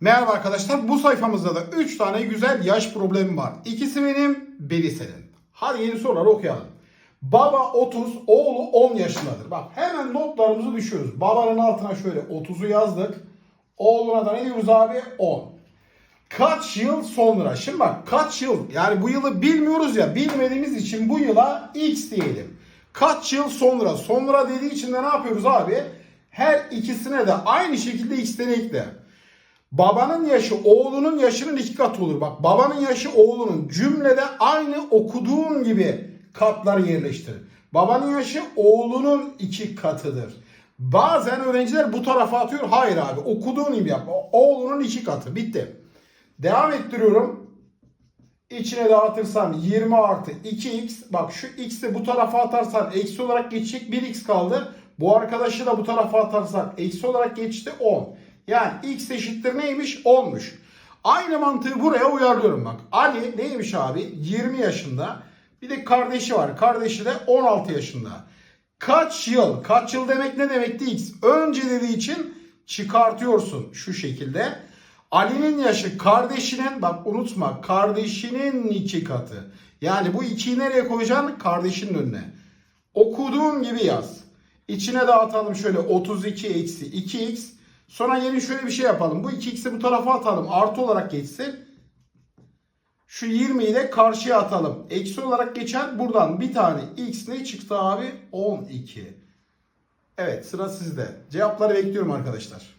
Merhaba arkadaşlar. Bu sayfamızda da 3 tane güzel yaş problemi var. İkisi benim, biri senin. Hadi yeni soruları okuyalım. Baba 30, oğlu 10 yaşındadır. Bak hemen notlarımızı düşüyoruz. Babanın altına şöyle 30'u yazdık. Oğluna da ne diyoruz abi? 10. Kaç yıl sonra? Şimdi bak kaç yıl? Yani bu yılı bilmiyoruz ya. Bilmediğimiz için bu yıla X diyelim. Kaç yıl sonra? Sonra dediği için de ne yapıyoruz abi? Her ikisine de aynı şekilde X'ten ekle. Babanın yaşı oğlunun yaşının iki katı olur. Bak babanın yaşı oğlunun cümlede aynı okuduğun gibi katları yerleştir. Babanın yaşı oğlunun iki katıdır. Bazen öğrenciler bu tarafa atıyor. Hayır abi okuduğun gibi yap. Oğlunun iki katı. Bitti. Devam ettiriyorum. İçine dağıtırsam 20 artı 2x. Bak şu x'i bu tarafa atarsan eksi olarak geçecek 1x kaldı. Bu arkadaşı da bu tarafa atarsak eksi olarak geçti 10. Yani x eşittir neymiş? 10'muş. Aynı mantığı buraya uyarlıyorum bak. Ali neymiş abi? 20 yaşında. Bir de kardeşi var. Kardeşi de 16 yaşında. Kaç yıl? Kaç yıl demek ne demekti x? Önce dediği için çıkartıyorsun şu şekilde. Ali'nin yaşı kardeşinin bak unutma kardeşinin iki katı. Yani bu ikiyi nereye koyacaksın? Kardeşinin önüne. Okuduğun gibi yaz. İçine dağıtalım şöyle 32 eksi 2x. Sonra yeni şöyle bir şey yapalım. Bu 2x'i bu tarafa atalım. Artı olarak geçsin. Şu 20'yi de karşıya atalım. Eksi olarak geçer. Buradan bir tane x ne çıktı abi? 12. Evet sıra sizde. Cevapları bekliyorum arkadaşlar.